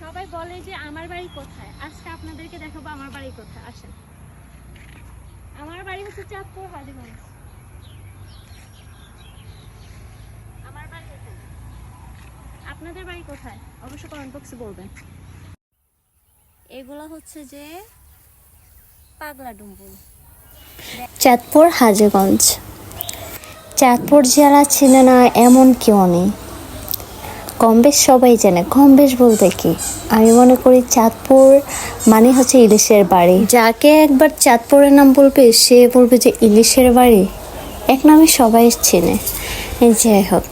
সবাই বলে যে আমার বাড়ি কোথায়? আজকে আপনাদেরকে দেখাবো আমার বাড়ি কোথায়। আসেন। আমার বাড়ি হচ্ছে চাঁদপুর, হাজিগঞ্জ। আমার বাড়ি। আপনাদের বাড়ি কোথায়? অবশ্য কমেন্ট বক্সে বলবেন। এগুলো হচ্ছে যে পাগলা ডুম্বুল। চাঁদপুর, হাজিগঞ্জ। চাঁদপুর জেলা ছিল না এমন কেউ নেই। কম বেশ সবাই জানে। কম বেশ বলতে কি? আমি মনে করি চাঁদপুর মানে হচ্ছে ইলিশের বাড়ি। যাকে একবার চাঁদপুরের নাম বলবে, সে বলবে যে ইলিশের বাড়ি। এক নামে সবাই চেনে। যাই হোক,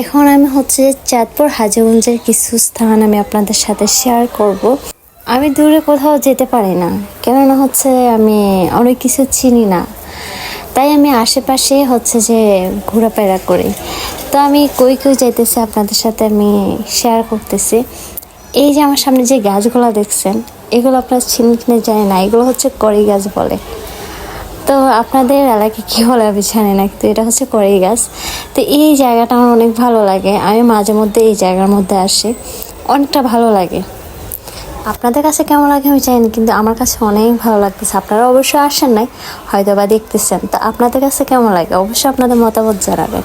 এখন আমি হচ্ছে চাঁদপুর হাজিগঞ্জের কিছু স্থান আমি আপনাদের সাথে শেয়ার করব। আমি দূরে কোথাও যেতে পারি না, কেননা হচ্ছে আমি অনেক কিছু চিনি না। তাই আমি আশেপাশে হচ্ছে যে ঘোরাফেরা করি। তো আমি কই কই যাইতেছি আপনাদের সাথে আমি শেয়ার করতেছি। এই যে আমার সামনে যে গাছগুলো দেখছেন, এগুলো আপনার চিনি কিনে জানি না, এগুলো হচ্ছে কড়ি গাছ বলে। তো আপনাদের এলাকায় কী বলে আমি জানি না, কিন্তু এটা হচ্ছে কড়াই গাছ। তো এই জায়গাটা আমার অনেক ভালো লাগে, আমি মাঝে মধ্যে এই জায়গার মধ্যে আসি, অনেকটা ভালো লাগে। আপনাদের কাছে কেমন লাগে আমি জানি কিন্তু আমার কাছে অনেক ভালো লাগতেছে। আপনারা অবশ্যই আসেন নাই হয়তো বা দেখতেছেন। তো আপনাদের কাছে কেমন লাগে? অবশ্যই আপনাদের মতামত জানাবেন।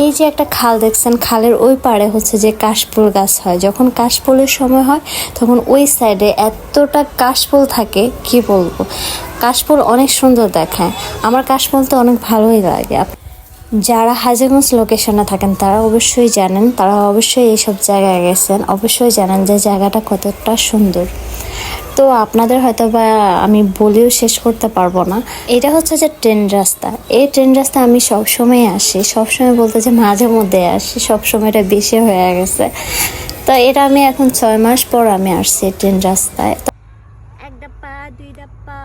এই যে একটা খাল দেখছেন, খালের ওই পাড়ে হচ্ছে যে কাশফুল গাছ হয়। যখন কাশফুলের সময় হয়, তখন ওই সাইডে এতটা কাশফুল থাকে, কি বলব? কাশফুল অনেক সুন্দর দেখায়। আমার কাশফুল তো অনেক ভালোই লাগে। যারা হাজিগঞ্জ লোকেশনে থাকেন, তারা অবশ্যই জানেন, তারা অবশ্যই এইসব জায়গায় গেছেন। অবশ্যই জানেন যে জায়গাটা কতটা সুন্দর। তো আপনাদের হয়তো বা আমি বলেও শেষ করতে পারব না। এটা হচ্ছে যে ট্রেন রাস্তা। এই ট্রেন রাস্তা আমি সবসময় আসি। সবসময় বলতে যে মাঝে মধ্যে আসি। সবসময় এটা বেশি হয়ে গেছে। তো এটা আমি এখন ছয় মাস পর আমি আসছি ট্রেন রাস্তায়। এক ডাপ্পা, দুই ডাপ্পা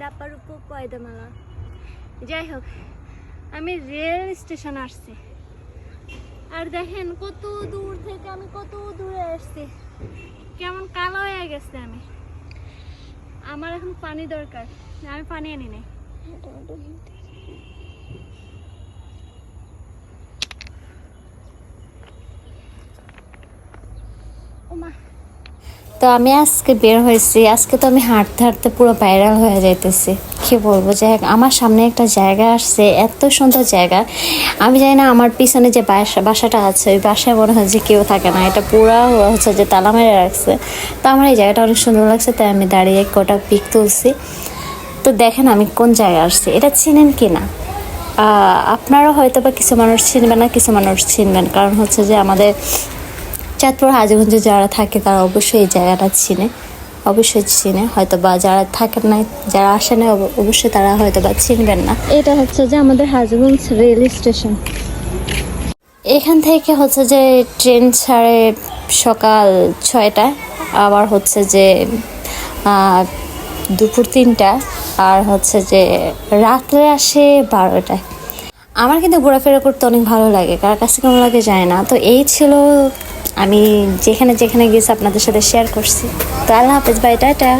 ডাপ্পার উপর পয়দামালা যাই হোক আমি রেল স্টেশন আসছি। আর দেখেন কত দূর থেকে আমি কত দূরে আসছি। কেমন কালো হয়ে গেছে আমি। আমার এখন পানি দরকার, আমি পানি আনি নাই। ওমা। তো আমি আজকে বের হয়েছি। আজকে তো আমি হাঁটতে হাঁটতে পুরো ভাইরাল হয়ে যাইতেছি। কি বলব? যে আমার সামনে একটা জায়গা আসছে, এত সুন্দর জায়গা। আমি জানি না আমার পিছনে যে বাসা, বাসাটা আছে, ওই বাসায় মনে হয় যে কেউ থাকে না। এটা পুরা হচ্ছে যে তালা মেরে রাখছে। তো আমার এই জায়গাটা অনেক সুন্দর লাগছে, তাই আমি দাঁড়িয়ে কটা পিক তুলছি। তো দেখেন আমি কোন জায়গায় আসছি। এটা চিনেন কি না? আপনারা হয়তো বা কিছু মানুষ চিনবেন না, কিছু মানুষ চিনবেন। কারণ হচ্ছে যে আমাদের চাঁদপুর হাজিগঞ্জে যারা থাকে তারা অবশ্যই এই জায়গাটা চিনে। অবশ্যই চিনে। হয়তো বা যারা থাকেন নাই যারা আসে অব- অবশ্যই তারা হয়তো বা চিনবেন না। এটা হচ্ছে যে আমাদের হাজিগঞ্জ রেল স্টেশন। এখান থেকে হচ্ছে যে ট্রেন ছাড়ে সকাল ছয়টায় আবার হচ্ছে যে দুপুর তিনটা আর হচ্ছে যে রাত্রে আসে বারোটায়। আমার কিন্তু ঘোরাফেরা করতে অনেক ভালো লাগে, কার কাছে কেমন লাগে যায় না। তো এই ছিল আমি যেখানে যেখানে গেছি আপনাদের সাথে শেয়ার করছি। তো আল্লাহ হাফেজ বাই টাটা।